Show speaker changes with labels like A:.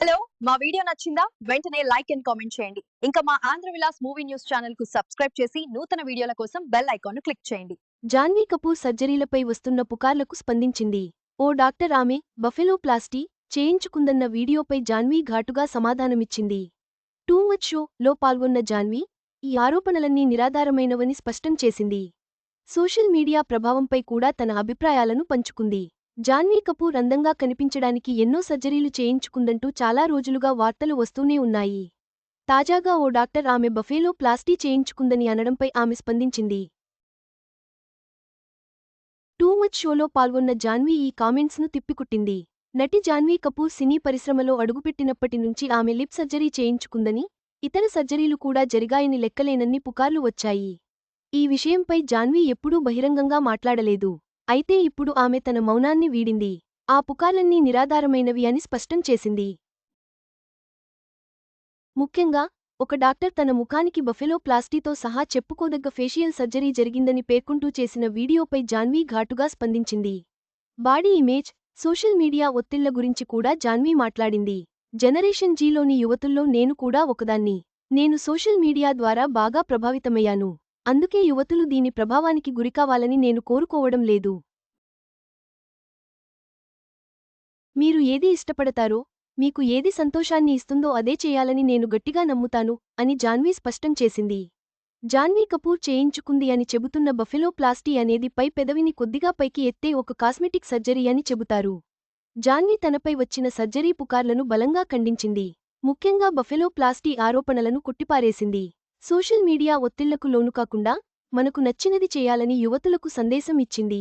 A: Hello మా video నచ్చిందా? వెంటనే లైక్ అండ్ కామెంట్ చేయండి. ఇంకా మా ఆంధ్ర విలాస్ మూవీ న్యూస్ ఛానల్కు సబ్స్క్రైబ్ చేసి నూతన వీడియోల కోసం బెల్ ఐకాన్ క్లిక్ చేయండి.
B: జాన్వీ కపూర్ సర్జరీలపై వస్తున్న పుకార్లకు స్పందించింది. ఓ డాక్టర్ ఆమె బఫెలోప్లాస్టీ చేయించుకుందన్న వీడియోపై జాన్వీ ఘాటుగా సమాధానమిచ్చింది. టూ మచ్ షో లో పాల్గొన్న జాన్వీ ఈ ఆరోపణలన్నీ నిరాధారమైనవని స్పష్టం చేసింది. సోషల్ మీడియా ప్రభావంపై కూడా తన అభిప్రాయాలను పంచుకుంది. జాన్వీ కపూర్ అందంగా కనిపించడానికి ఎన్నో సర్జరీలు చేయించుకుందంటూ చాలా రోజులుగా వార్తలు వస్తూనే ఉన్నాయి. తాజాగా ఓ డాక్టర్ ఆమె బఫేలో ప్లాస్టీ చేయించుకుందని అనడంపై ఆమె స్పందించింది. టూ మచ్ షోలో పాల్గొన్న జాన్వీ ఈ కామెంట్స్ను తిప్పికొట్టింది. నటి జాన్వీ కపూర్ సినీ పరిశ్రమలో అడుగుపెట్టినప్పటి నుంచి ఆమె లిప్ సర్జరీ చేయించుకుందని ఇతర సర్జరీలు కూడా జరిగాయని లెక్కలేనన్ని పుకార్లు వచ్చాయి. ఈ విషయంపై జాన్వీ ఎప్పుడూ బహిరంగంగా మాట్లాడలేదు. అయితే ఇప్పుడు ఆమె తన మౌనాన్ని వీడింది. ఆ పుకార్లన్నీ నిరాధారమైనవి అని స్పష్టం చేసింది. ముఖ్యంగా ఒక డాక్టర్ తన ముఖానికి బఫెలో ప్లాస్టీతో సహా చెప్పుకోదగ్గ ఫేషియల్ సర్జరీ జరిగిందని పేర్కొంటూ చేసిన వీడియోపై జాన్వీ ఘాటుగా స్పందించింది. బాడీ ఇమేజ్ సోషల్ మీడియా ఒత్తిళ్ళ గురించి కూడా జాన్వీ మాట్లాడింది. జనరేషన్ జీలోని యువతుల్లో నేను కూడా ఒకదాన్ని. నేను సోషల్ మీడియా ద్వారా బాగా ప్రభావితమయ్యాను. అందుకే యువతులు దీని ప్రభావానికి గురికావాలని నేను కోరుకోవడం లేదు. మీరు ఏది ఇష్టపడతారో మీకు ఏది సంతోషాన్ని ఇస్తుందో అదే చేయాలని నేను గట్టిగా నమ్ముతాను అని జాన్వీ స్పష్టం చేసింది. జాన్వీ కపూర్ చేయించుకుంది అని చెబుతున్న బఫెలో ప్లాస్టీ అనేది పై పెదవిని కొద్దిగా పైకి ఎత్తే ఒక కాస్మెటిక్ సర్జరీ అని చెబుతారు. జాన్వీ తనపై వచ్చిన సర్జరీ పుకార్లను బలంగా ఖండించింది. ముఖ్యంగా బఫెలో ప్లాస్టీ ఆరోపణలను కొట్టిపారేసింది. సోషల్ మీడియా ఒత్తిళ్ళకు లోనుకాకుండా మనకు నచ్చినది చేయాలని యువతులకు సందేశం ఇచ్చింది.